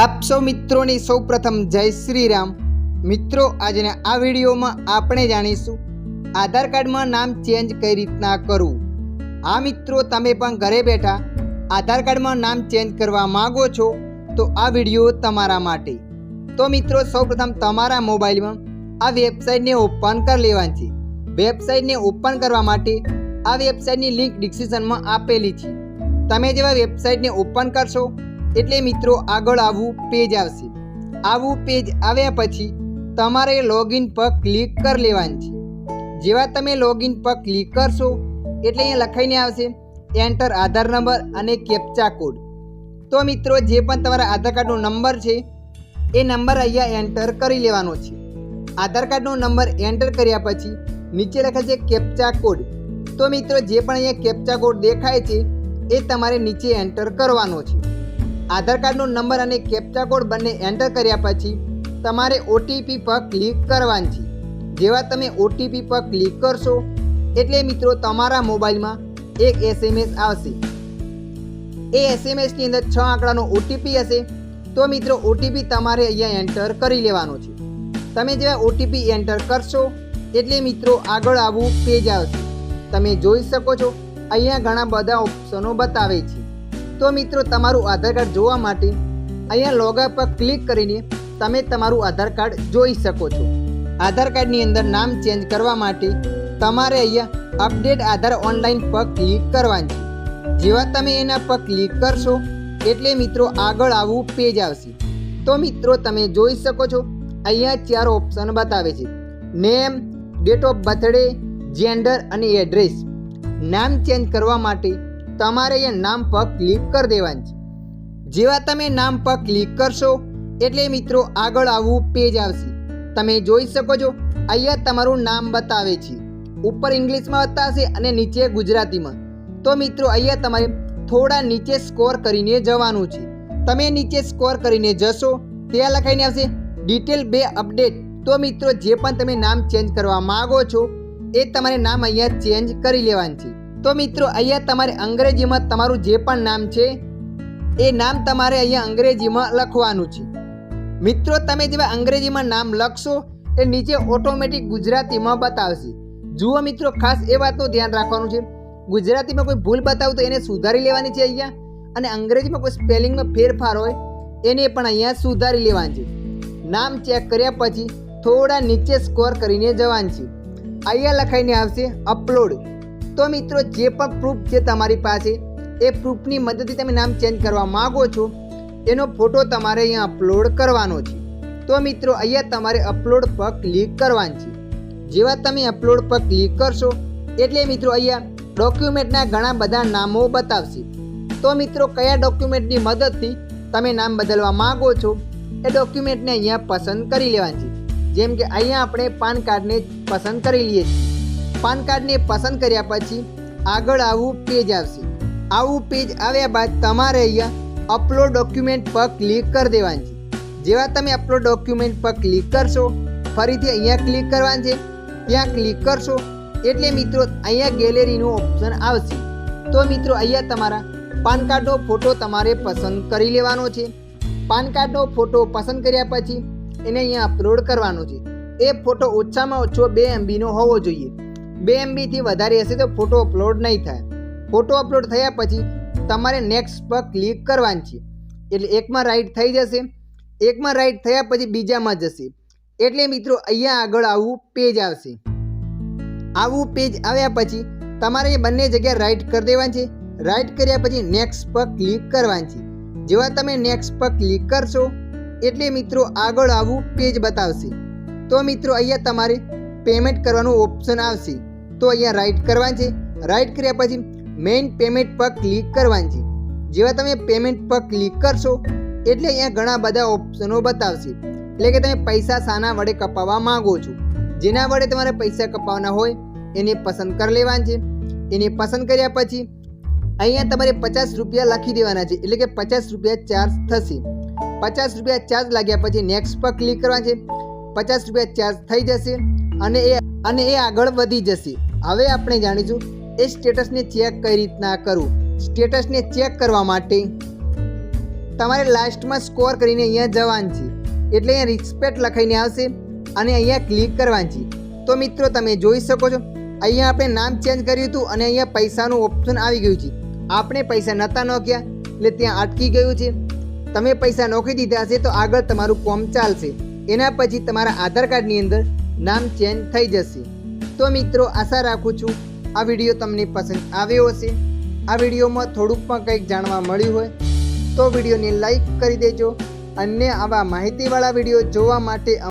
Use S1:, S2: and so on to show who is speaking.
S1: આપ સૌ મિત્રોની સૌપ્રથમ જય શ્રી રામ મિત્રો, આજના આ વિડીયોમાં આપણે જાણીશું, આધાર કાર્ડમાં નામ ચેન્જ કઈ રીતના કરવું? આ મિત્રો, તમે પણ ઘરે બેઠા આધાર કાર્ડમાં નામ ચેન્જ કરવા માગો છો, તો આ વીડિયો તમારા માટે. તો મિત્રો, સૌપ્રથમ તમારા મોબાઈલમાં આ વેબસાઇટને ઓપન કરી લેવાની છે. વેબસાઇટને ઓપન કરવા માટે આ વેબસાઇટની લિંક ડિસ્ક્રિપ્શનમાં આપેલી છે. તમે જેવા વેબસાઇટને ઓપન કરશો એટલે મિત્રો આગળ આવવું પેજ આવશે. આવું પેજ આવ્યા પછી તમારે લોગિન પર ક્લિક કરી લેવાનું છે. જેવા તમે લોગિન પર ક્લિક કરશો, એટલે અહીંયા લખાઈને આવશે એન્ટર આધાર નંબર અને કેપ્ચા કોડ તો મિત્રો જે પણ તમારા આધાર કાર્ડનો નંબર છે, એ નંબર અહીંયા એન્ટર કરી લેવાનો છે. આધાર કાર્ડનો નંબર એન્ટર કર્યા પછી નીચે લખે છે કેપ્ચા કોડ તો મિત્રો જે પણ અહીંયા કેપ્ચા કોડ દેખાય છે, એ તમારે નીચે એન્ટર કરવાનો છે. આધાર કાર્ડનો નંબર અને કેપ્ચા કોડ બંને એન્ટર કર્યા પછી તમારે ઓટીપી પર ક્લિક કરવાની છે. જેવા તમે ઓટીપી પર ક્લિક કરશો, એટલે મિત્રો તમારા મોબાઈલમાં એક એસએમએસ આવશે. એ એસએમએસની અંદર છ આંકડાનો ઓટીપી હશે, તો મિત્રો ઓટીપી તમારે અહીંયા એન્ટર કરી લેવાનો છે. તમે જેવા ઓટીપી એન્ટર કરશો, એટલે મિત્રો આગળ આવવું પેજ આવશે. તમે જોઈ શકો છો, અહીંયા ઘણા બધા ઓપ્શનો બતાવે છે. તો મિત્રો તમારું આધાર કાર્ડ જોવા માટે અહીંયા લોગા પર ક્લિક કરીને તમે તમારું આધાર કાર્ડ જોઈ શકો છો. આધાર કાર્ડની અંદર નામ ચેન્જ કરવા માટે તમારે અહીંયા અપડેટ આધાર ઓનલાઈન પર ક્લિક કરવાની છે. જેવા તમે એના પર ક્લિક કરશો એટલે મિત્રો આગળ આવવું પેજ આવશે. તો મિત્રો તમે જોઈ શકો છો, અહીંયા ચાર ઓપ્શન બતાવે છે. Name date of birthday gender અને એડ્રેસ નામ ચેન્જ કરવા માટે તમારે અહીંયા નામ પર ક્લિક કરી દેવાનું છે. જેવા તમે નામ પર ક્લિક કરશો, એટલે મિત્રો આગળ આવવું પેજ આવશે. તમે જોઈ શકો છો, અહીંયા તમારું નામ બતાવે છે. ઉપર ઇંગ્લિશમાં બતાવશે અને નીચે ગુજરાતીમાં. તો મિત્રો, અહીંયા તમારે થોડા નીચે સ્કોર કરીને જવાનું છે. તમે નીચે સ્કોર કરીને જશો, ત્યાં લખાઈને આવશે ડિટેલ બે અપડેટ. તો મિત્રો, જે પણ તમે નામ ચેન્જ કરવા માગો છો, એ તમારે નામ અહીંયા ચેન્જ કરી લેવાનું છે. તો મિત્રો, અહીંયા તમારે અંગ્રેજીમાં તમારું જે પણ નામ છે, એ નામ તમારે અહીંયા અંગ્રેજીમાં લખવાનું છે. મિત્રો, તમે જેવા અંગ્રેજીમાં નામ લખશો, એ નીચે ઓટોમેટિક ગુજરાતીમાં બતાવશે. જુઓ મિત્રો, ખાસ એ વાતનું ધ્યાન રાખવાનું છે. ગુજરાતીમાં કોઈ ભૂલ બતાવું તો એને સુધારી લેવાની છે અહીંયા, અને અંગ્રેજીમાં કોઈ સ્પેલિંગમાં ફેરફાર હોય, એને પણ અહીંયા સુધારી લેવાની છે. નામ ચેક કર્યા પછી થોડા નીચે સ્કોર કરીને જવાનું છે. અહીંયા લખાઈને આવશે અપલોડ. તો મિત્રો, જે પણ પ્રૂફ છે તમારી પાસે, એ પ્રૂફની મદદથી તમે નામ ચેન્જ કરવા માગો છો, એનો ફોટો તમારે અહીંયા અપલોડ કરવાનો છે. તો મિત્રો, અહીંયા તમારે અપલોડ પર ક્લિક કરવાનું છે. જેવા તમે અપલોડ પર ક્લિક કરશો, એટલે મિત્રો, અહીંયા ડોક્યુમેન્ટના ઘણા બધા નામો બતાવશે. તો મિત્રો, કયા ડોક્યુમેન્ટની મદદથી તમે નામ બદલવા માગો છો, એ ડોક્યુમેન્ટને અહીંયા પસંદ કરી લેવાની છે. જેમ કે, અહીંયા આપણે પાન કાર્ડને પસંદ કરી લઈએ છીએ. પાન કાર્ડને પસંદ કર્યા પછી આગળ આવું પેજ આવશે. આવું પેજ આવ્યા બાદ તમારે અહીંયા અપલોડ ડોક્યુમેન્ટ પર ક્લિક કરી દેવાની છે. જેવા તમે અપલોડ ડોક્યુમેન્ટ પર ક્લિક કરશો, ફરીથી અહીંયા ક્લિક કરવાનું છે. ત્યાં ક્લિક કરશો, એટલે મિત્રો અહીંયા ગેલેરીનું ઓપ્શન આવશે. તો મિત્રો અહીંયા તમારા પાન કાર્ડનો ફોટો તમારે પસંદ કરી લેવાનો છે. પાન કાર્ડનો ફોટો પસંદ કર્યા પછી એને અહીંયા અપલોડ કરવાનો છે. એ ફોટો ઓછામાં ઓછો બે એમબીનો હોવો જોઈએ. બે એમબીથી વધારે હશે તો ફોટો અપલોડ નહીં થાય. ફોટો અપલોડ થયા પછી તમારે નેક્સ્ટ પર ક્લિક કરવાની છે. એટલે એકમાં રાઈટ થઈ જશે. એકમાં રાઈટ થયા પછી બીજામાં જશે. એટલે મિત્રો અહીંયા આગળ આવવું પેજ આવશે. આવું પેજ આવ્યા પછી તમારે બંને જગ્યા રાઈટ કરી દેવાની છે. રાઈટ કર્યા પછી નેક્સ્ટ પર ક્લિક કરવાની છે. જેવા તમે નેક્સ્ટ પર ક્લિક કરશો, એટલે મિત્રો આગળ આવું પેજ બતાવશે. તો મિત્રો અહીંયા તમારે પેમેન્ટ કરવાનું ઓપ્શન આવશે. તો અહીંયા રાઈટ કરવાનું છે. રાઈટ કર્યા પછી મેઇન પેમેન્ટ પર ક્લિક કરવાની છે. જેવા તમે પેમેન્ટ પર ક્લિક કરશો, એટલે અહીંયા ઘણા બધા ઓપ્શનો બતાવશે. એટલે કે તમે પૈસા શાના વડે કપાવવા માંગો છો. જેના વડે તમારે પૈસા કપાવવાના હોય, એને પસંદ કરી લેવાની છે. એને પસંદ કર્યા પછી અહીંયા તમારે પચાસ રૂપિયા લખી દેવાના છે. એટલે કે પચાસ રૂપિયા ચાર્જ થશે. પચાસ રૂપિયા ચાર્જ લાગ્યા પછી નેક્સ્ટ પર ક્લિક કરવાનું છે. પચાસ રૂપિયા ચાર્જ થઈ જશે અને એ અને એ આગળ વધી જશે. હવે આપણે જાણીશું એ સ્ટેટસને ચેક કઈ રીતના કરવું. સ્ટેટસને ચેક કરવા માટે તમારે લાસ્ટમાં સ્કોર કરીને અહીંયા જવાનું છે. એટલે અહીંયા રિસ્પેક્ટ લખાઈને આવશે અને અહીંયા ક્લિક કરવાની છે. તો મિત્રો, તમે જોઈ શકો છો, અહીંયા આપણે નામ ચેન્જ કર્યું હતું અને અહીંયા પૈસાનું ઓપ્શન આવી ગયું છે. આપણે પૈસા નહોતા નોખ્યા, એટલે ત્યાં અટકી ગયું છે. તમે પૈસા નોખી દીધા હશે તો આગળ તમારું કોમ ચાલશે. એના પછી તમારા આધાર કાર્ડની અંદર નામ ચેન્જ થઈ જશે. તો મિત્રો, આશા રાખું છું આ વીડિયો તમને પસંદ આવ્યો હશે. આ વિડીયોમાં થોડુંક પણ કંઈક જાણવા મળ્યું હોય, તો વિડીયોને લાઈક કરી દેજો અને આવા માહિતીવાળા વીડિયો જોવા માટે